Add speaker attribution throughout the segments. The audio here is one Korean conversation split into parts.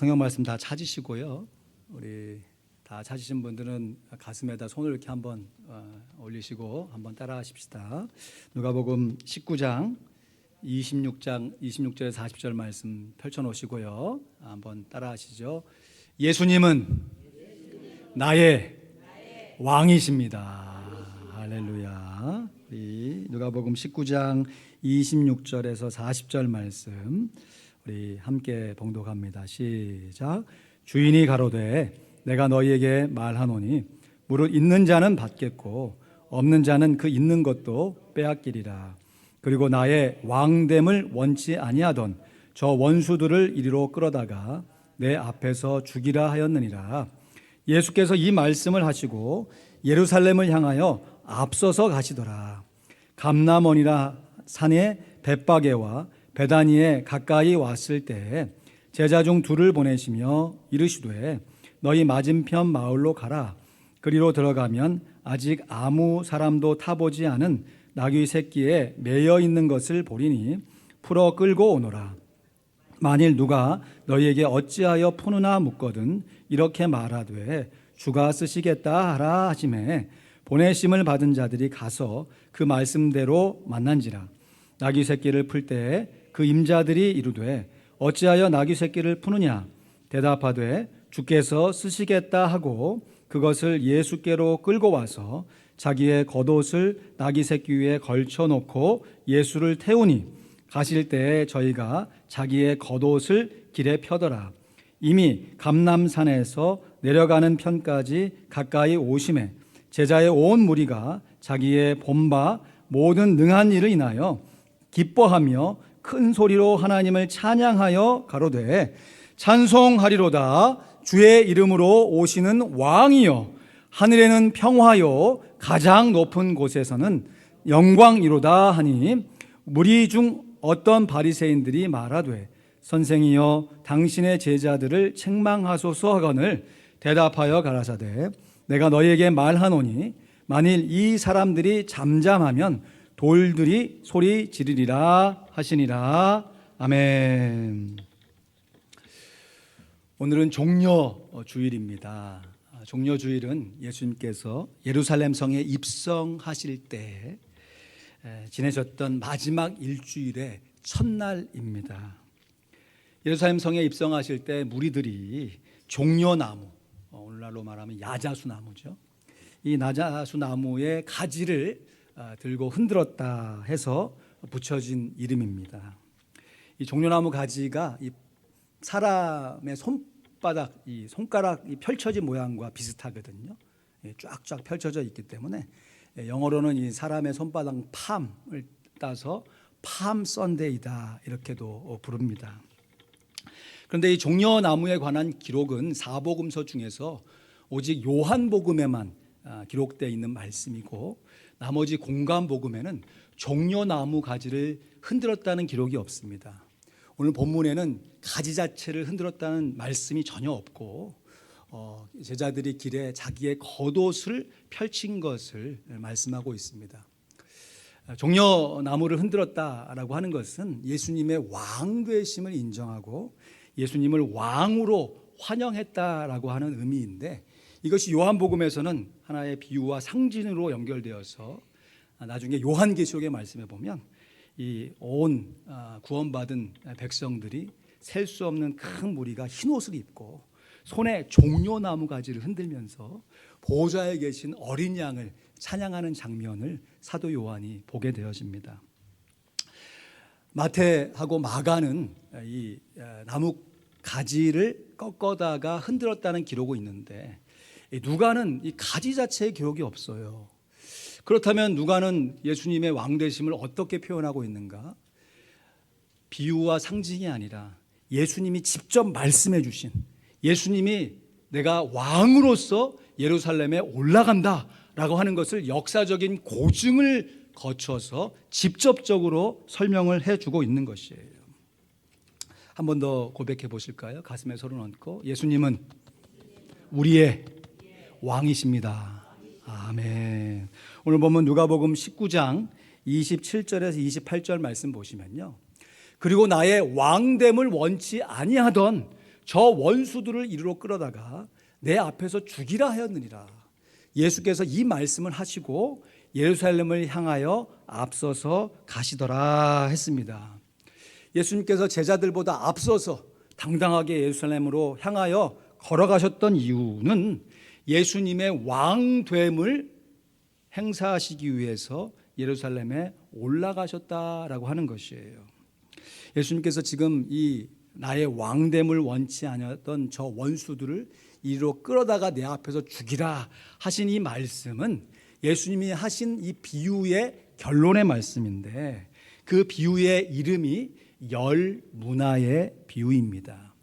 Speaker 1: 성경 말씀 다 찾으시고요. 우리 다 찾으신 분들은 가슴에다 손을 이렇게 한번 어, 올리시고 한번 따라 하십시다. 누가복음 19장 26장 26절에서 40절 말씀 펼쳐 놓으시고요. 한번 따라 하시죠. 예수님은 나의 왕이십니다. 할렐루야. 우리 누가복음 19장 26절에서 40절 말씀 우리 함께 봉독합니다. 시작. 주인이 가로되 내가 너희에게 말하노니 무릇 있는 자는 받겠고 없는 자는 그 있는 것도 빼앗기리라. 그리고 나의 왕됨을 원치 아니하던 저 원수들을 이리로 끌어다가 내 앞에서 죽이라 하였느니라. 예수께서 이 말씀을 하시고 예루살렘을 향하여 앞서서 가시더라. 감남원이라 산의 벳바게와 베다니에 가까이 왔을 때 제자 중 둘을 보내시며 이르시되 너희 맞은편 마을로 가라. 그리로 들어가면 아직 아무 사람도 타보지 않은 나귀 새끼에 매여 있는 것을 보리니 풀어 끌고 오너라. 만일 누가 너희에게 어찌하여 푸느나 묻거든 이렇게 말하되 주가 쓰시겠다 하라 하심에 보내심을 받은 자들이 가서 그 말씀대로 만난지라 나귀 새끼를 풀 때 그 임자들이 이르되 어찌하여 나귀 새끼를 푸느냐 대답하되 주께서 쓰시겠다 하고 그것을 예수께로 끌고 와서 자기의 겉옷을 나귀 새끼 위에 걸쳐 놓고 예수를 태우니 가실 때에 저희가 자기의 겉옷을 길에 펴더라. 이미 감남산에서 내려가는 편까지 가까이 오심에 제자의 온 무리가 자기의 본바 모든 능한 일을 인하여 기뻐하며 큰 소리로 하나님을 찬양하여 가로되 찬송하리로다. 주의 이름으로 오시는 왕이여 하늘에는 평화요 가장 높은 곳에서는 영광이로다 하니 무리 중 어떤 바리새인들이 말하되 선생이여 당신의 제자들을 책망하소서 하거늘 대답하여 가라사대 내가 너희에게 말하노니 만일 이 사람들이 잠잠하면 돌들이 소리 지르리라 하시니라 아멘. 오늘은 종려 주일입니다. 종려 주일은 예수님께서 예루살렘 성에 입성하실 때 지내셨던 마지막 일주일의 첫날입니다. 예루살렘 성에 입성하실 때 무리들이 종려나무, 어, 오늘날로 말하면 야자수 나무죠. 이 나자수 나무의 가지를 아, 들고 흔들었다 해서 붙여진 이름입니다. 이 종려나무 가지가 이 사람의 손바닥, 이 손가락 이 펼쳐진 모양과 비슷하거든요. 예, 쫙쫙 펼쳐져 있기 때문에 예, 영어로는 이 사람의 손바닥 팜을 따서 팜 썬데이다 이렇게도 어, 부릅니다. 그런데 이 종려나무에 관한 기록은 사복음서 중에서 오직 요한복음에만 아, 기록되어 있는 말씀이고 나머지 공간 복음에는 종려나무 가지를 흔들었다는 기록이 없습니다. 오늘 본문에는 가지 자체를 흔들었다는 말씀이 전혀 없고 어, 제자들이 길에 자기의 겉옷을 펼친 것을 말씀하고 있습니다. 종려나무를 흔들었다라고 하는 것은 예수님의 왕 되심을 인정하고 예수님을 왕으로 환영했다라고 하는 의미인데 이것이 요한복음에서는 하나의 비유와 상징으로 연결되어서 나중에 요한계시록의 말씀에 보면 이 온 구원받은 백성들이 셀 수 없는 큰 무리가 흰 옷을 입고 손에 종려나무 가지를 흔들면서 보좌에 계신 어린 양을 찬양하는 장면을 사도 요한이 보게 되어집니다. 마태하고 마가는 이 나무 가지를 꺾어다가 흔들었다는 기록이 있는데 누가는 이 가지 자체의 기록이 없어요. 그렇다면 누가는 예수님의 왕되심을 어떻게 표현하고 있는가? 비유와 상징이 아니라 예수님이 직접 말씀해 주신 예수님이 내가 왕으로서 예루살렘에 올라간다 라고 하는 것을 역사적인 고증을 거쳐서 직접적으로 설명을 해 주고 있는 것이에요. 한 번 더 고백해 보실까요? 가슴에 손을 얹고 예수님은 우리의 왕이십니다. 아멘. 오늘 보면 누가복음 19장 27절에서 28절 말씀 보시면요. 그리고 나의 왕됨을 원치 아니하던 저 원수들을 이리로 끌어다가 내 앞에서 죽이라 하였느니라. 예수께서 이 말씀을 하시고 예루살렘을 향하여 앞서서 가시더라 했습니다. 예수님께서 제자들보다 앞서서 당당하게 예루살렘으로 향하여 걸어가셨던 이유는 예수님의 왕됨을 행사하시기 위해서 예루살렘에 올라가셨다라고 하는 것이에요. 예수님께서 지금 이 나의 왕됨을 원치 않았던 저 원수들을 이리로 끌어다가 내 앞에서 죽이라 하신 이 말씀은 예수님이 하신 이 비유의 결론의 말씀인데 그 비유의 이름이 열 문화의 비유입니다.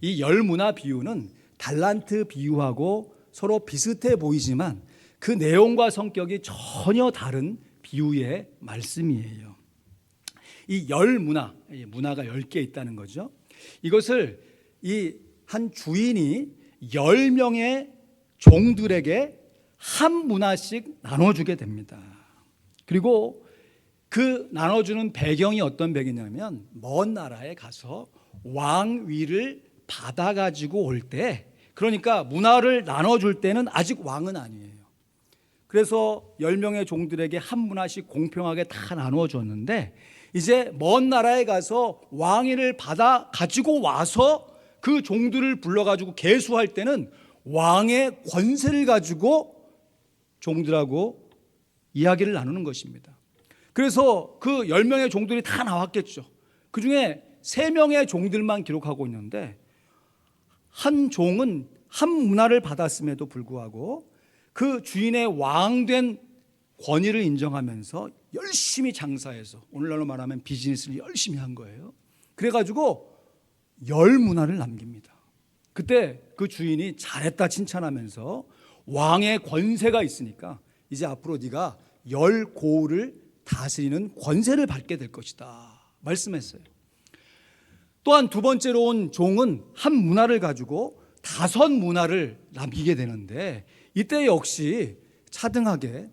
Speaker 1: 이 열 문화 비유는 달란트 비유하고 서로 비슷해 보이지만 그 내용과 성격이 전혀 다른 비유의 말씀이에요. 이 열 문화, 이 문화가 열 개 있다는 거죠. 이것을 이 한 주인이 열 명의 종들에게 한 문화씩 나눠주게 됩니다. 그리고 그 나눠주는 배경이 어떤 배경이냐면 먼 나라에 가서 왕위를 받아가지고 올 때, 그러니까 문화를 나눠줄 때는 아직 왕은 아니에요. 그래서 열 명의 종들에게 한 문화씩 공평하게 다 나누어 줬는데 이제 먼 나라에 가서 왕위를 받아 가지고 와서 그 종들을 불러 가지고 계수할 때는 왕의 권세를 가지고 종들하고 이야기를 나누는 것입니다. 그래서 그열 명의 종들이 다 나왔겠죠. 그 중에 세 명의 종들만 기록하고 있는데 한 종은 한 문화를 받았음에도 불구하고 그 주인의 왕된 권위를 인정하면서 열심히 장사해서 오늘날로 말하면 비즈니스를 열심히 한 거예요. 그래가지고 열 문화를 남깁니다. 그때 그 주인이 잘했다 칭찬하면서 왕의 권세가 있으니까 이제 앞으로 네가 열 고을을 다스리는 권세를 받게 될 것이다 말씀했어요. 또한 두 번째로 온 종은 한 문화를 가지고 다섯 문화를 남기게 되는데 이때 역시 차등하게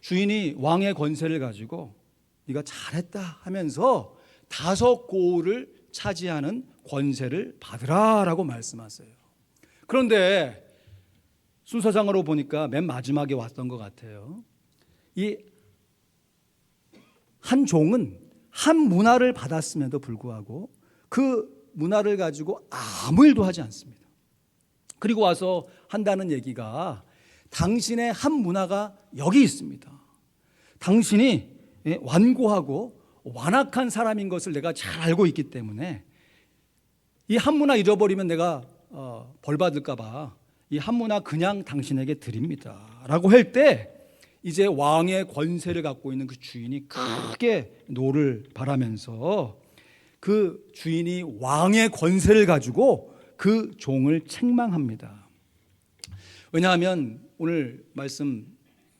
Speaker 1: 주인이 왕의 권세를 가지고 네가 잘했다 하면서 다섯 고을을 차지하는 권세를 받으라라고 말씀하세요. 그런데 순서상으로 보니까 맨 마지막에 왔던 것 같아요. 이 한 종은 한 문화를 받았음에도 불구하고 그 문화를 가지고 아무 일도 하지 않습니다. 그리고 와서 한다는 얘기가 당신의 한 문화가 여기 있습니다. 당신이 예, 완고하고 완악한 사람인 것을 내가 잘 알고 있기 때문에 이 한 문화 잃어버리면 내가 어, 벌 받을까봐 이 한 문화 그냥 당신에게 드립니다.라고 할 때 이제 왕의 권세를 갖고 있는 그 주인이 크게 노를 바라면서 그 주인이 왕의 권세를 가지고 그 종을 책망합니다. 왜냐하면 오늘 말씀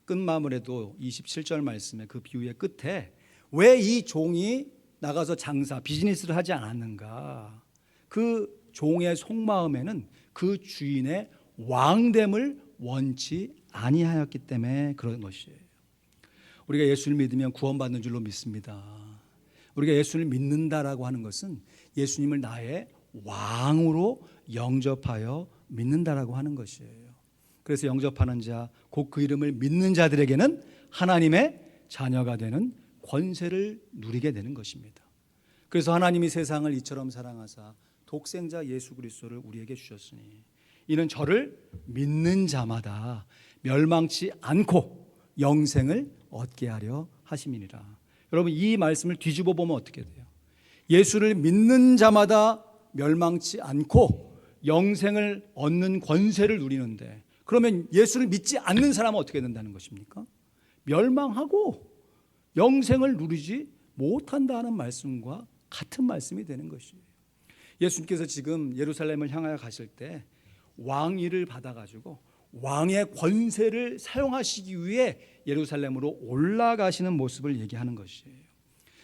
Speaker 1: 끝마무리도 27절 말씀의 그 비유의 끝에 왜 이 종이 나가서 장사 비즈니스를 하지 않았는가? 그 종의 속마음에는 그 주인의 왕됨을 원치 아니하였기 때문에 그런 것이에요. 우리가 예수를 믿으면 구원받는 줄로 믿습니다. 우리가 예수를 믿는다라고 하는 것은 예수님을 나의 왕으로 영접하여 믿는다라고 하는 것이에요. 그래서 영접하는 자, 곧 그 이름을 믿는 자들에게는 하나님의 자녀가 되는 권세를 누리게 되는 것입니다. 그래서 하나님이 세상을 이처럼 사랑하사 독생자 예수 그리스도를 우리에게 주셨으니 이는 저를 믿는 자마다 멸망치 않고 영생을 얻게 하려 하심이니라. 여러분 이 말씀을 뒤집어 보면 어떻게 돼요? 예수를 믿는 자마다 멸망치 않고 영생을 얻는 권세를 누리는데 그러면 예수를 믿지 않는 사람은 어떻게 된다는 것입니까? 멸망하고 영생을 누리지 못한다는 말씀과 같은 말씀이 되는 것이에요. 예수님께서 지금 예루살렘을 향하여 가실 때 왕위를 받아가지고 왕의 권세를 사용하시기 위해 예루살렘으로 올라가시는 모습을 얘기하는 것이에요.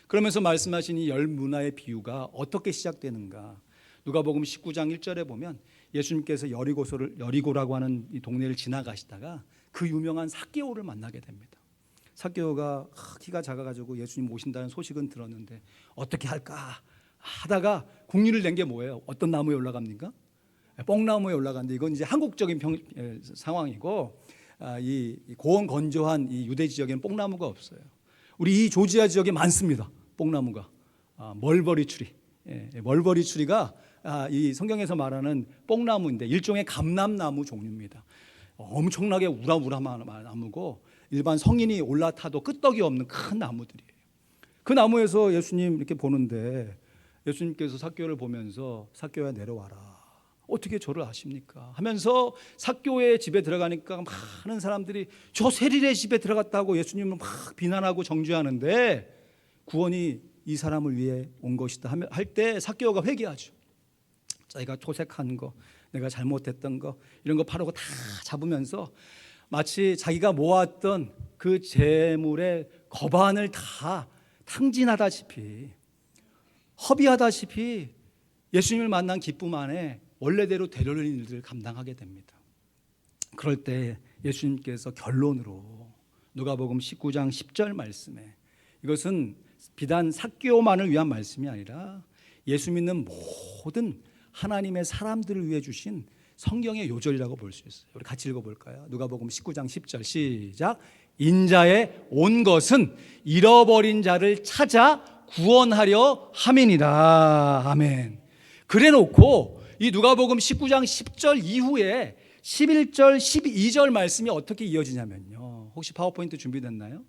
Speaker 1: 그러면서 말씀하신 이 열 문화의 비유가 어떻게 시작되는가? 누가복음 19장 1절에 보면 예수님께서 여리고소를 여리고라고 하는 이 동네를 지나가시다가 그 유명한 사개오를 만나게 됩니다. 사개오가 키가 작아가지고 예수님 오신다는 소식은 들었는데 어떻게 할까 하다가 국리를 낸 게 뭐예요? 어떤 나무에 올라갑니까? 뽕나무에 올라갔는데 이건 이제 한국적인 평, 에, 상황이고 아, 이, 이 고온 건조한 이 유대 지역에는 뽕나무가 없어요. 우리 이 조지아 지역에 많습니다. 뽕나무가 아, 멀버리 추리, 예, 멀버리 추리가 아, 이 성경에서 말하는 뽕나무인데 일종의 감람나무 종류입니다. 엄청나게 우람우람한 나무고 일반 성인이 올라타도 끄떡이 없는 큰 나무들이에요. 그 나무에서 예수님 이렇게 보는데 예수님께서 사교를 보면서 사교야 내려와라. 어떻게 저를 아십니까? 하면서 사교의 집에 들어가니까 많은 사람들이 저 세리의 집에 들어갔다고 예수님을 막 비난하고 정죄하는데 구원이 이 사람을 위해 온 것이다 할 때 사교가 회개하죠. 자기가 초색한 거, 내가 잘못했던 거 이런 거 바르고 다 잡으면서 마치 자기가 모았던 그 재물의 거반을 다 탕진하다시피 허비하다시피 예수님을 만난 기쁨 안에 원래대로 되려는 일들을 감당하게 됩니다. 그럴 때 예수님께서 결론으로 누가복음 19장 10절 말씀에 이것은 비단 사교만을 위한 말씀이 아니라 예수 믿는 모든 하나님의 사람들을 위해 주신 성경의 요절이라고 볼 수 있어요. 우리 같이 읽어볼까요? 누가복음 19장 10절 시작. 인자에 온 것은 잃어버린 자를 찾아 구원하려 함이니라. 아멘. 그래놓고 이 누가복음 19장 10절 이후에 11절, 12절 말씀이 어떻게 이어지냐면요. 혹시 파워포인트 준비됐나요?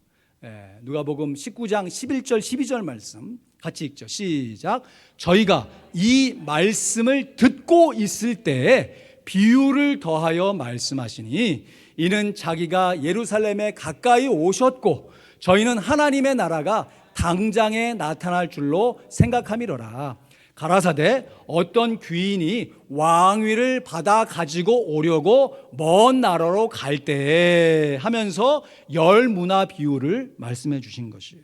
Speaker 1: 예, 누가복음 19장 11절, 12절 말씀 같이 읽죠. 시작. 저희가 이 말씀을 듣고 있을 때에 비유를 더하여 말씀하시니 이는 자기가 예루살렘에 가까이 오셨고 저희는 하나님의 나라가 당장에 나타날 줄로 생각함이로라. 가라사대 어떤 귀인이 왕위를 받아 가지고 오려고 먼 나라로 갈때 하면서 열 문화 비유를 말씀해 주신 것이에요.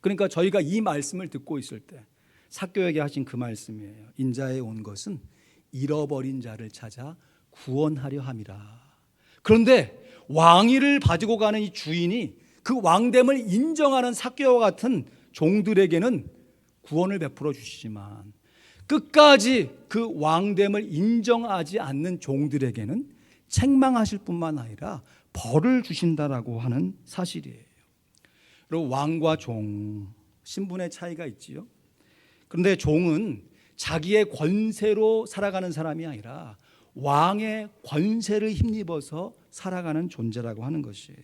Speaker 1: 그러니까 저희가 이 말씀을 듣고 있을 때 사교에게 하신 그 말씀이에요. 인자에 온 것은 잃어버린 자를 찾아 구원하려 함이라. 그런데 왕위를 가지고 가는 이 주인이 그 왕됨을 인정하는 사교와 같은 종들에게는 구원을 베풀어 주시지만 끝까지 그 왕됨을 인정하지 않는 종들에게는 책망하실 뿐만 아니라 벌을 주신다라고 하는 사실이에요. 그리고 왕과 종 신분의 차이가 있지요. 그런데 종은 자기의 권세로 살아가는 사람이 아니라 왕의 권세를 힘입어서 살아가는 존재라고 하는 것이에요.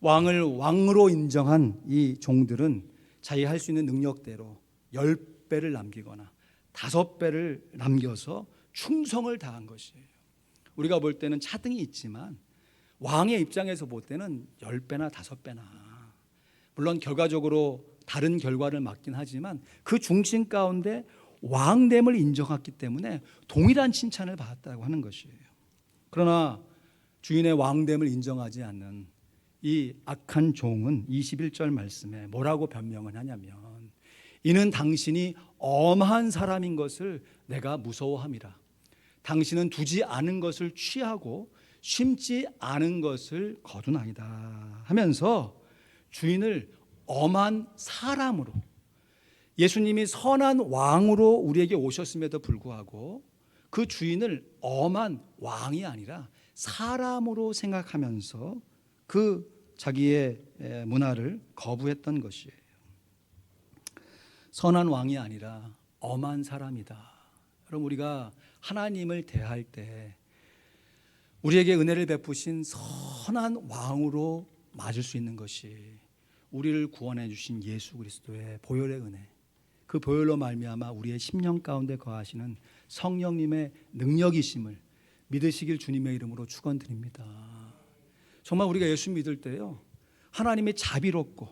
Speaker 1: 왕을 왕으로 인정한 이 종들은 자기 할수 있는 능력대로 열 배를 남기거나 다섯 배를 남겨서 충성을 다한 것이에요. 우리가 볼 때는 차등이 있지만 왕의 입장에서 볼 때는 열 배나 다섯 배나 물론 결과적으로 다른 결과를 맞긴 하지만 그 중심 가운데 왕됨을 인정했기 때문에 동일한 칭찬을 받았다고 하는 것이에요. 그러나 주인의 왕됨을 인정하지 않는 이 악한 종은 21절 말씀에 뭐라고 변명을 하냐면 이는 당신이 엄한 사람인 것을 내가 무서워함이라. 당신은 두지 않은 것을 취하고 심지 않은 것을 거두나이다 하면서 주인을 엄한 사람으로 예수님이 선한 왕으로 우리에게 오셨음에도 불구하고 그 주인을 엄한 왕이 아니라 사람으로 생각하면서 그 자기의 문화를 거부했던 것이에요. 선한 왕이 아니라 엄한 사람이다. 그럼 우리가 하나님을 대할 때 우리에게 은혜를 베푸신 선한 왕으로 맞을 수 있는 것이 우리를 구원해 주신 예수 그리스도의 보혈의 은혜. 그 보혈로 말미암아 우리의 심령 가운데 거하시는 성령님의 능력이심을 믿으시길 주님의 이름으로 축원드립니다. 정말 우리가 예수 믿을 때요. 하나님의 자비롭고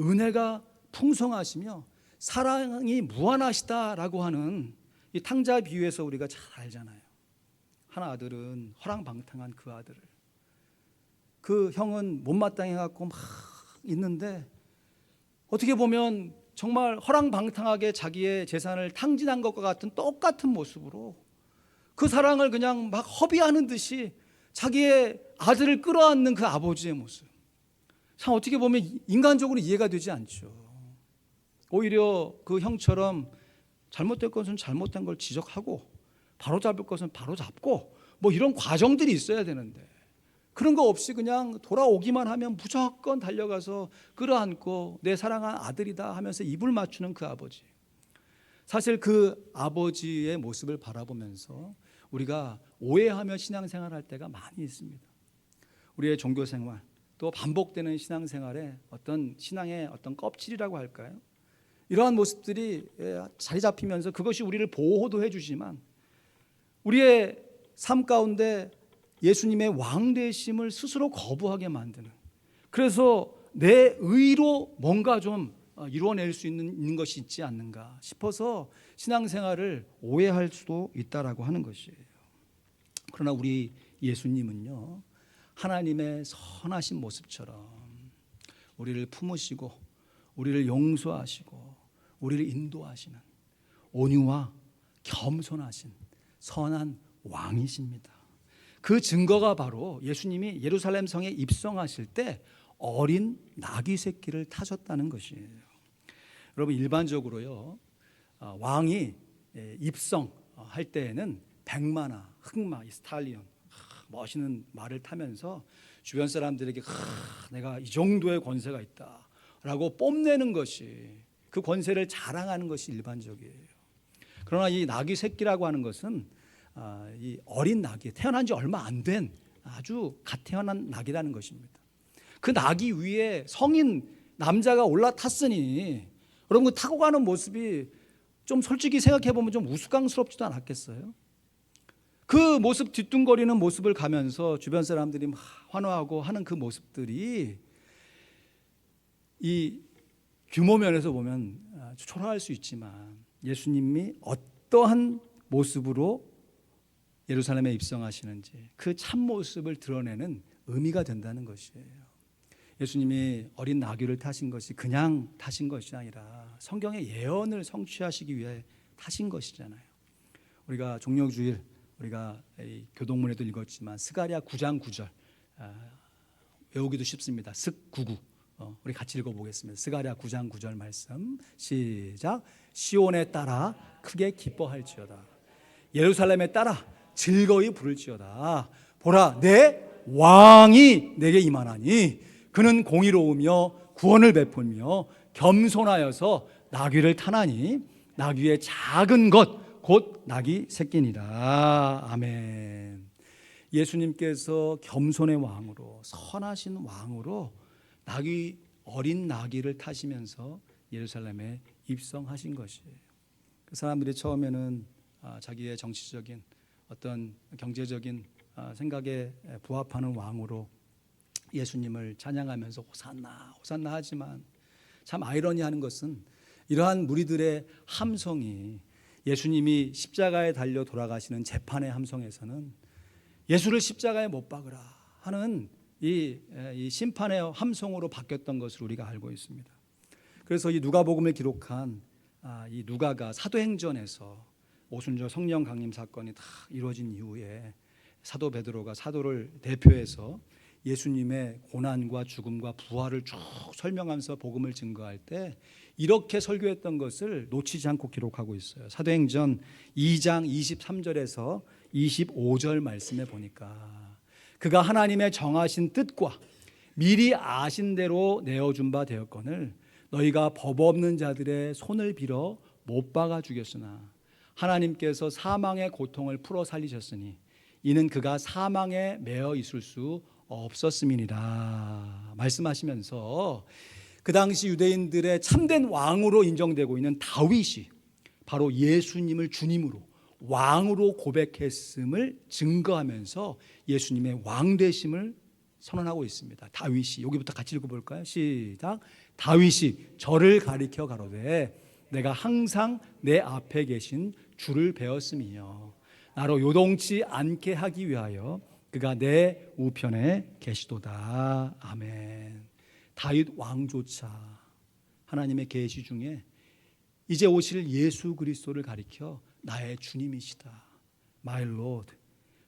Speaker 1: 은혜가 풍성하시며 사랑이 무한하시다라고 하는 이 탕자 비유에서 우리가 잘 알잖아요. 한 아들은 허랑방탕한 그 아들을 그 형은 못마땅해 갖고 막 있는데 어떻게 보면 정말 허랑방탕하게 자기의 재산을 탕진한 것과 같은 똑같은 모습으로 그 사랑을 그냥 막 허비하는 듯이 자기의 아들을 끌어안는 그 아버지의 모습. 참 어떻게 보면 인간적으로 이해가 되지 않죠. 오히려 그 형처럼 잘못된 것은 잘못된 걸 지적하고 바로 잡을 것은 바로 잡고 뭐 이런 과정들이 있어야 되는데 그런 거 없이 그냥 돌아오기만 하면 무조건 달려가서 끌어안고 내 사랑한 아들이다 하면서 입을 맞추는 그 아버지. 사실 그 아버지의 모습을 바라보면서 우리가 오해하며 신앙생활할 때가 많이 있습니다. 우리의 종교 생활 또 반복되는 신앙 생활에 어떤 신앙의 어떤 껍질이라고 할까요? 이러한 모습들이 예, 자리 잡히면서 그것이 우리를 보호도 해주지만 우리의 삶 가운데 예수님의 왕 되심을 스스로 거부하게 만드는 그래서 내 의로 뭔가 좀 어, 이루어낼 수 있는, 있는 것이 있지 않는가 싶어서 신앙생활을 오해할 수도 있다라고 하는 것이에요. 그러나 우리 예수님은요 하나님의 선하신 모습처럼 우리를 품으시고 우리를 용서하시고 우리를 인도하시는 온유와 겸손하신 선한 왕이십니다. 그 증거가 바로 예수님이 예루살렘 성에 입성하실 때 어린 나귀 새끼를 타셨다는 것이에요. 여러분 일반적으로요 아, 왕이 예, 입성할 때에는 백마나 흑마, 이 스탈리온 아, 멋있는 말을 타면서 주변 사람들에게 아, 내가 이 정도의 권세가 있다라고 뽐내는 것이 그 권세를 자랑하는 것이 일반적이에요. 그러나 이 나귀 새끼라고 하는 것은 아, 이 어린 나귀 태어난 지 얼마 안 된 아주 갓 태어난 나귀라는 것입니다. 그 나귀 위에 성인 남자가 올라탔으니 여러분 그 타고 가는 모습이 좀 솔직히 생각해 보면 좀 우스꽝스럽지도 않았겠어요? 그 모습 뒤뚱거리는 모습을 가면서 주변 사람들이 막 환호하고 하는 그 모습들이 이 규모 면에서 보면 아주 초라할 수 있지만 예수님이 어떠한 모습으로 예루살렘에 입성하시는지 그 참 모습을 드러내는 의미가 된다는 것이에요. 예수님이 어린 나귀를 타신 것이 그냥 타신 것이 아니라 성경의 예언을 성취하시기 위해 타신 것이잖아요. 우리가 종료주일 우리가 이 교동문에도 읽었지만 스가랴 9장 9절 아, 외우기도 쉽습니다. 슥99 어, 우리 같이 읽어보겠습니다. 스가랴 9장 9절 말씀. 시작. 시온에 따라 크게 기뻐할지어다. 예루살렘에 따라 즐거이 부를지어다. 보라 내 왕이 내게 임하나니 그는 공의로우며 구원을 베풀며 겸손하여서 나귀를 타나니 나귀의 작은 것 곧 나귀 새끼니라 아멘 예수님께서 겸손의 왕으로 선하신 왕으로 나귀 어린 나귀를 타시면서 예루살렘에 입성하신 것이에요. 그 사람들이 처음에는 아, 자기의 정치적인 어떤 경제적인 아, 생각에 부합하는 왕으로 예수님을 찬양하면서 호산나 호산나 하지만 참 아이러니하는 것은 이러한 무리들의 함성이 예수님이 십자가에 달려 돌아가시는 재판의 함성에서는 예수를 십자가에 못 박으라 하는 이, 이 심판의 함성으로 바뀌었던 것을 우리가 알고 있습니다. 그래서 이 누가복음을 기록한 아, 이 누가가 사도행전에서 오순절 성령 강림 사건이 다 이루어진 이후에 사도 베드로가 사도를 대표해서 예수님의 고난과 죽음과 부활을 쭉 설명하면서 복음을 증거할 때 이렇게 설교했던 것을 놓치지 않고 기록하고 있어요. 사도행전 2장 23절에서 25절 말씀에 보니까 그가 하나님의 정하신 뜻과 미리 아신 대로 내어준 바 되었거늘 너희가 법 없는 자들의 손을 빌어 못 박아 죽였으나 하나님께서 사망의 고통을 풀어 살리셨으니 이는 그가 사망에 매어 있을 수 없었음이니라 말씀하시면서 그 당시 유대인들의 참된 왕으로 인정되고 있는 다윗이 바로 예수님을 주님으로 왕으로 고백했음을 증거하면서 예수님의 왕 되심을 선언하고 있습니다. 다윗이 여기부터 같이 읽어 볼까요? 시작. 다윗이 저를 가리켜 가로되 내가 항상 내 앞에 계신 주를 배웠음이요 나로 요동치 않게 하기 위하여 그가 내 우편에 계시도다. 아멘. 다윗 왕조차 하나님의 계시 중에 이제 오실 예수 그리스도를 가리켜 나의 주님이시다. My Lord.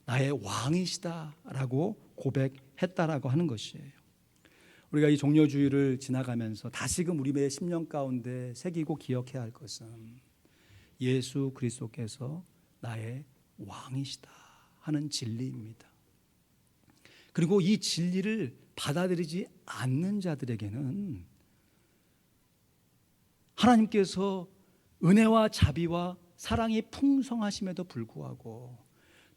Speaker 1: 나의 왕이시다라고 고백했다라고 하는 것이에요. 우리가 이 종료주의를 지나가면서 다시금 우리의 심령 가운데 새기고 기억해야 할 것은 예수 그리스도께서 나의 왕이시다 하는 진리입니다. 그리고 이 진리를 받아들이지 않는 자들에게는 하나님께서 은혜와 자비와 사랑이 풍성하심에도 불구하고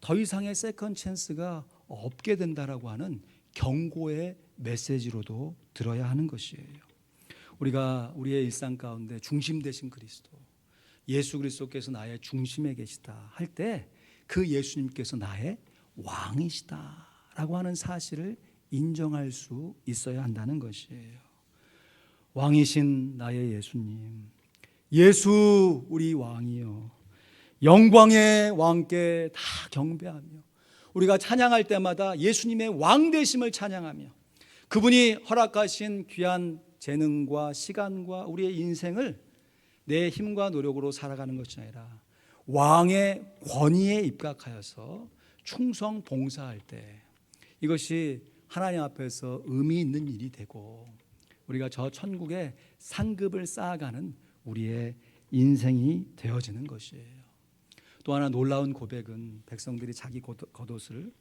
Speaker 1: 더 이상의 세컨 찬스가 없게 된다라고 하는 경고의 메시지로도 들어야 하는 것이에요. 우리가 우리의 일상 가운데 중심 되신 그리스도 예수 그리스도께서 나의 중심에 계시다 할 때 그 예수님께서 나의 왕이시다 라고 하는 사실을 인정할 수 있어야 한다는 것이에요. 왕이신 나의 예수님. 예수 우리 왕이요. 영광의 왕께 다 경배하며 우리가 찬양할 때마다 예수님의 왕 되심을 찬양하며 그분이 허락하신 귀한 재능과 시간과 우리의 인생을 내 힘과 노력으로 살아가는 것이 아니라 왕의 권위에 입각하여서 충성 봉사할 때 이것이 하나님 앞에서 의미 있는 일이 되고 우리가 저 천국의 상급을 쌓아가는 우리의 인생이 되어지는 것이에요. 또 하나 놀라운 고백은 백성들이 자기 겉- 겉옷을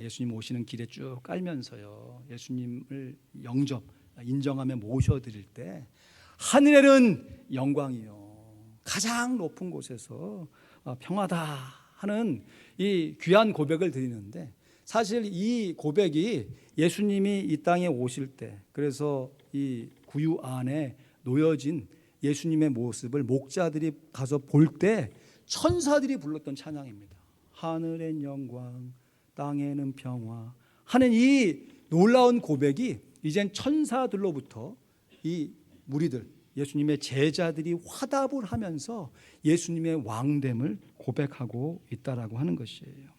Speaker 1: 예수님 오시는 길에 쭉 깔면서요. 예수님을 영접 인정하며 모셔 드릴 때 하늘에는 영광이요. 가장 높은 곳에서 어, 평화다 하는 이 귀한 고백을 드리는데 사실 이 고백이 예수님이 이 땅에 오실 때 그래서 이 구유 안에 놓여진 예수님의 모습을 목자들이 가서 볼 때 천사들이 불렀던 찬양입니다. 하늘엔 영광, 땅에는 평화 하는 이 놀라운 고백이 이젠 천사들로부터 이 무리들 예수님의 제자들이 화답을 하면서 예수님의 왕됨을 고백하고 있다라고 하는 것이에요.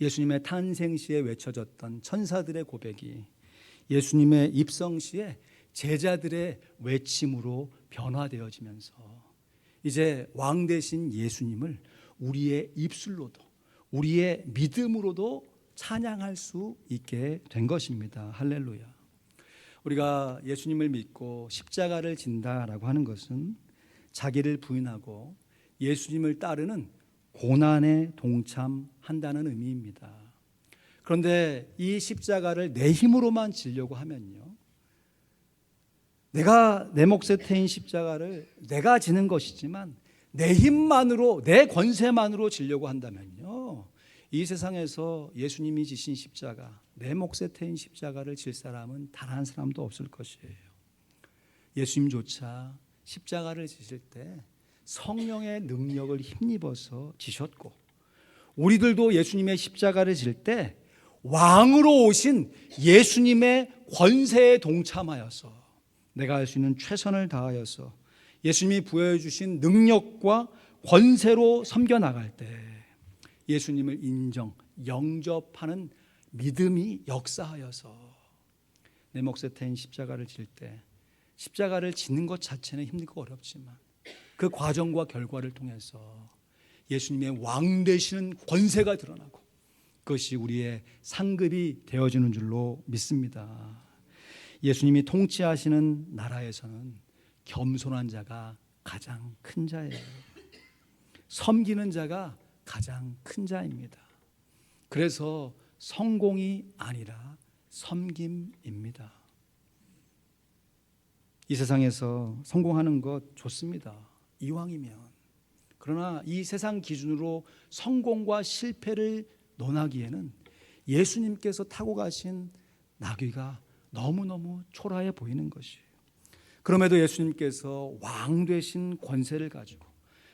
Speaker 1: 예수님의 탄생 시에 외쳐졌던 천사들의 고백이 예수님의 입성 시에 제자들의 외침으로 변화되어지면서 이제 왕 대신 예수님을 우리의 입술로도 우리의 믿음으로도 찬양할 수 있게 된 것입니다. 할렐루야. 우리가 예수님을 믿고 십자가를 진다라고 하는 것은 자기를 부인하고 예수님을 따르는 고난에 동참한다는 의미입니다. 그런데 이 십자가를 내 힘으로만 지려고 하면요. 내가 내 몫에 태인 십자가를 내가 지는 것이지만 내 힘만으로 내 권세만으로 지려고 한다면요. 이 세상에서 예수님이 지신 십자가, 내 몫에 태인 십자가를 질 사람은 단 한 사람도 없을 것이에요. 예수님조차 십자가를 지실 때 성령의 능력을 힘입어서 지셨고 우리들도 예수님의 십자가를 질 때 왕으로 오신 예수님의 권세에 동참하여서 내가 할 수 있는 최선을 다하여서 예수님이 부여해 주신 능력과 권세로 섬겨 나갈 때 예수님을 인정, 영접하는 믿음이 역사하여서 내 몫에 태인 십자가를 질 때 십자가를 지는 것 자체는 힘들고 어렵지만 그 과정과 결과를 통해서 예수님의 왕 되시는 권세가 드러나고 그것이 우리의 상급이 되어지는 줄로 믿습니다. 예수님이 통치하시는 나라에서는 겸손한 자가 가장 큰 자예요. 섬기는 자가 가장 큰 자입니다. 그래서 성공이 아니라 섬김입니다. 이 세상에서 성공하는 것 좋습니다. 이왕이면. 그러나 이 세상 기준으로 성공과 실패를 논하기에는 예수님께서 타고 가신 나귀가 너무너무 초라해 보이는 것이에요. 그럼에도 예수님께서 왕 되신 권세를 가지고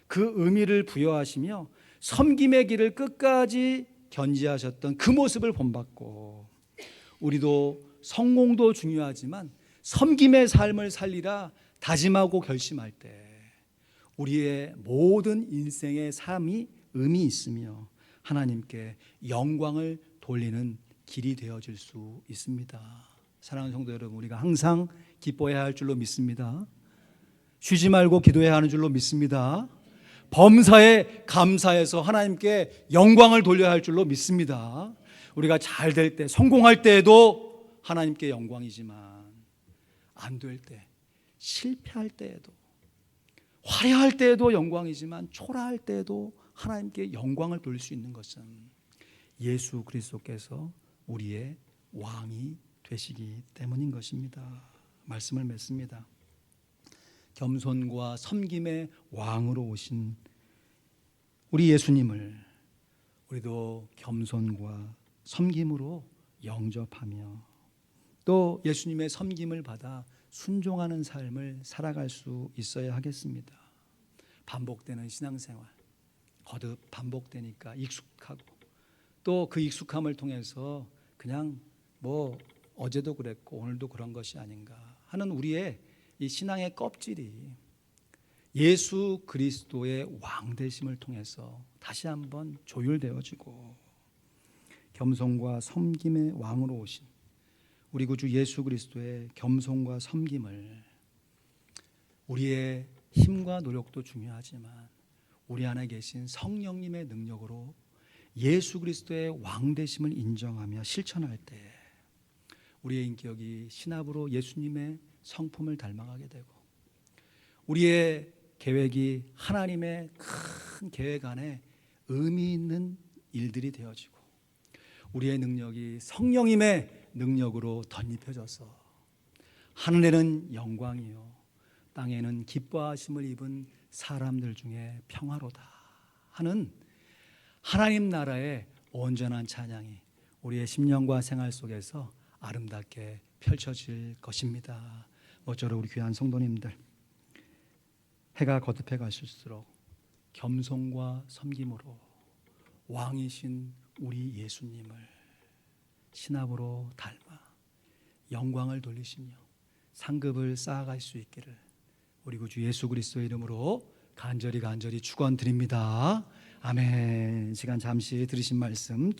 Speaker 1: 그 의미를 부여하시며 섬김의 길을 끝까지 견지하셨던 그 모습을 본받고 우리도 성공도 중요하지만 섬김의 삶을 살리라 다짐하고 결심할 때 우리의 모든 인생의 삶이 의미 있으며 하나님께 영광을 돌리는 길이 되어질 수 있습니다. 사랑하는 성도 여러분, 우리가 항상 기뻐해야 할 줄로 믿습니다. 쉬지 말고 기도해야 하는 줄로 믿습니다. 범사에 감사해서 하나님께 영광을 돌려야 할 줄로 믿습니다. 우리가 잘 될 때, 성공할 때에도 하나님께 영광이지만 안 될 때, 실패할 때에도 화려할 때에도 영광이지만 초라할 때에도 하나님께 영광을 돌릴 수 있는 것은 예수 그리스도께서 우리의 왕이 되시기 때문인 것입니다. 말씀을 맺습니다. 겸손과 섬김의 왕으로 오신 우리 예수님을 우리도 겸손과 섬김으로 영접하며 또 예수님의 섬김을 받아 순종하는 삶을 살아갈 수 있어야 하겠습니다. 반복되는 신앙생활 거듭 반복되니까 익숙하고 또 그 익숙함을 통해서 그냥 뭐 어제도 그랬고 오늘도 그런 것이 아닌가 하는 우리의 이 신앙의 껍질이 예수 그리스도의 왕 되심을 통해서 다시 한번 조율되어지고 겸손과 섬김의 왕으로 오신 우리 구주 예수 그리스도의 겸손과 섬김을 우리의 힘과 노력도 중요하지만 우리 안에 계신 성령님의 능력으로 예수 그리스도의 왕 되심을 인정하며 실천할 때 우리의 인격이 신압으로 예수님의 성품을 닮아가게 되고 우리의 계획이 하나님의 큰 계획 안에 의미 있는 일들이 되어지고 우리의 능력이 성령님의 능력으로 덧입혀져서 하늘에는 영광이요 땅에는 기뻐하심을 입은 사람들 중에 평화로다 하는 하나님 나라의 온전한 찬양이 우리의 심령과 생활 속에서 아름답게 펼쳐질 것입니다. 모쪼록 우리 귀한 성도님들 해가 거듭해 가실수록 겸손과 섬김으로 왕이신 우리 예수님을 신압으로 닮아 영광을 돌리시며 상급을 쌓아갈 수 있기를 우리 구주 예수 그리스도의 이름으로 간절히 간절히 축원드립니다. 아멘. 시간 잠시 들으신 말씀